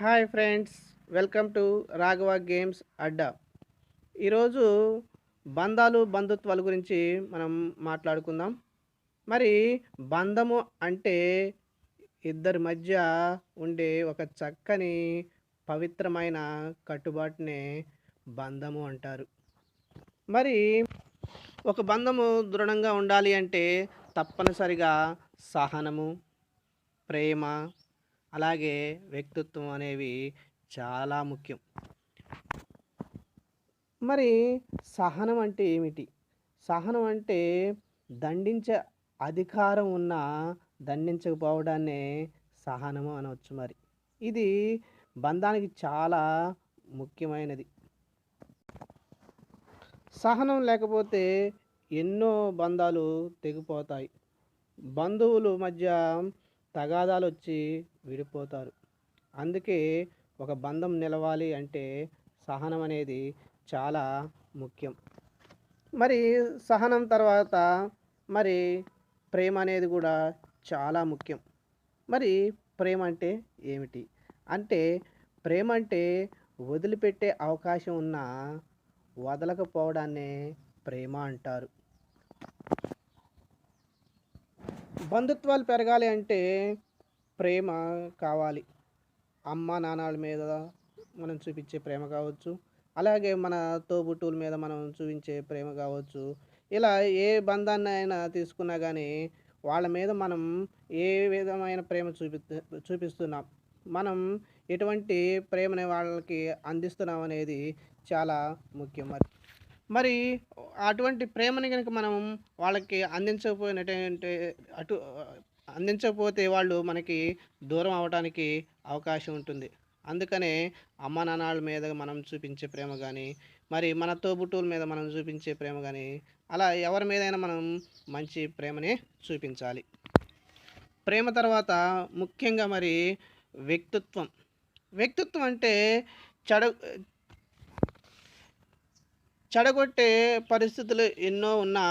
Hi friends welcome to Raghava games Adda. ఈరోజు బంధాలు బంధుత్వాల గురించి మనం మాట్లాడుకుందాం. మరి బంధము అంటే ఇద్దరి మధ్య ఉండే ఒక చక్కని పవిత్రమైన కట్టుబాటునే బంధము అంటారు. మరి ఒక బంధము దృఢంగా ఉండాలి అంటే తప్పనిసరిగా సహనము ప్రేమ అలాగే వ్యక్తిత్వం అనేవి చాలా ముఖ్యం. మరి సహనం అంటే ఏమిటి? సహనం అంటే దండించే అధికారం ఉన్న దండించకపోవడాన్నే సహనము అనవచ్చు మరి. ఇది బంధానికి చాలా ముఖ్యమైనది. సహనం లేకపోతే ఎన్నో బంధాలు తెగిపోతాయి. బంధువులు మధ్య తగాదాలు వచ్చి విడిపోతారు. అందుకే ఒక బంధం నిలవాలి అంటే సహనం అనేది చాలా ముఖ్యం. మరి సహనం తర్వాత మరి ప్రేమ అనేది కూడా చాలా ముఖ్యం. మరి ప్రేమ అంటే ఏమిటి? అంటే ప్రేమ అంటే వదిలిపెట్టే అవకాశం ఉన్నా వదలకపోవడాన్నే ప్రేమ అంటారు. బంధుత్వాలు పెరగాలి అంటే ప్రేమ కావాలి. అమ్మ నాన్నల మీద మనం చూపించే ప్రేమ కావచ్చు. అలాగే మన తోబుట్టువుల మీద మనం చూపించే ప్రేమ కావచ్చు. ఇలా ఏ బంధాన్ని అయినా తీసుకున్నా కానీ వాళ్ళ మీద మనం ఏ విధమైన ప్రేమ చూపి చూపిస్తున్నాం. మనం ఎటువంటి ప్రేమని వాళ్ళకి అందిస్తున్నాం అనేది చాలా ముఖ్యం మరి. మరి అటువంటి ప్రేమని కనుక మనం వాళ్ళకి అందించకపోయినటువంటి అటు అందించకపోతే వాళ్ళు మనకి దూరం అవడానికి అవకాశం ఉంటుంది. అందుకనే అమ్మ నాన్నల మీద మనం చూపించే ప్రేమ కానీ మరి మన తోబుట్టువుల మీద మనం చూపించే ప్రేమ కానీ అలా ఎవరి మీదైనా మనం మంచి ప్రేమని చూపించాలి. ప్రేమ తర్వాత ముఖ్యంగా మరి వ్యక్తిత్వం. వ్యక్తిత్వం అంటే చెడు చెడగొట్టే పరిస్థితులు ఎన్నో ఉన్నా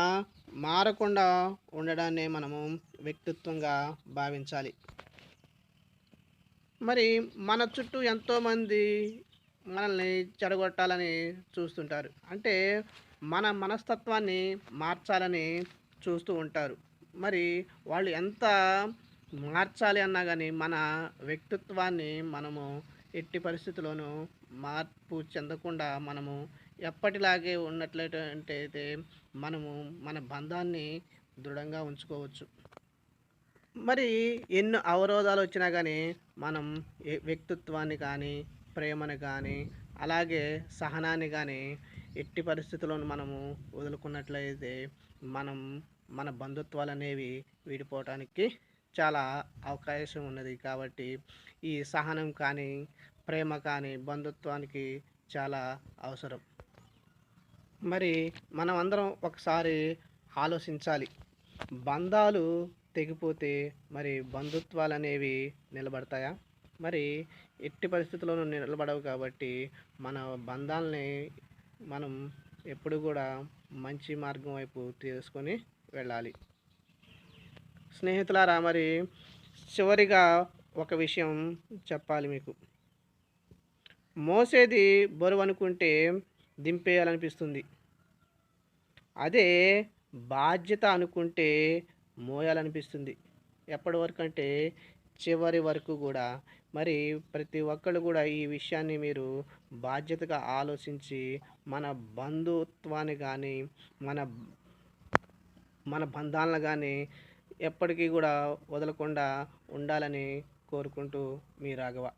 మారకుండా ఉండడాన్ని మనము వ్యక్తిత్వంగా భావించాలి. మరి మన చుట్టూ ఎంతోమంది మనల్ని చెడగొట్టాలని చూస్తుంటారు. అంటే మన మనస్తత్వాన్ని మార్చాలని చూస్తూ ఉంటారు. మరి వాళ్ళు ఎంత మార్చాలి అన్నా కానీ మన వ్యక్తిత్వాన్ని మనము ఎట్టి పరిస్థితుల్లోనూ మార్పు చెందకుండా మనము ఎప్పటిలాగే ఉన్నట్లయితే మనము మన బంధాన్ని దృఢంగా ఉంచుకోవచ్చు. మరి ఎన్నో అవరోధాలు వచ్చినా కానీ మనం వ్యక్తిత్వాన్ని కానీ ప్రేమని కానీ అలాగే సహనాన్ని కానీ ఎట్టి పరిస్థితుల్లోనూ మనము వదులుకున్నట్లయితే మనం మన బంధుత్వాలు అనేవి విడిపోవటానికి చాలా అవకాశం ఉన్నది. కాబట్టి ఈ సహనం కానీ ప్రేమ కానీ బంధుత్వానికి చాలా అవసరం. మరి మనం అందరం ఒకసారి ఆలోచించాలి. బంధాలు తెగిపోతే మరి బంధుత్వాలు అనేవి నిలబడతాయా? మరి ఎట్టి పరిస్థితుల్లోనూ నిలబడవు కాబట్టి మన బంధాలని మనం ఎప్పుడు కూడా మంచి మార్గం వైపు తీసుకొని వెళ్ళాలి. స్నేహితులారా మరి చివరిగా ఒక విషయం చెప్పాలి మీకు. మోసేది బరువు అనుకుంటే దింపేయాలనిపిస్తుంది. అదే బాధ్యత అనుకుంటే మోయాలనిపిస్తుంది. ఎప్పటి వరకు అంటే చివరి వరకు కూడా. మరి ప్రతి ఒక్కళ్ళు కూడా ఈ విషయాన్ని మీరు బాధ్యతగా ఆలోచించి మన బంధుత్వాన్ని కానీ మన మన బంధాలను కానీ ఎప్పటికీ కూడా వదలకుండా ఉండాలని కోరుకుంటూ మీ రాఘవ.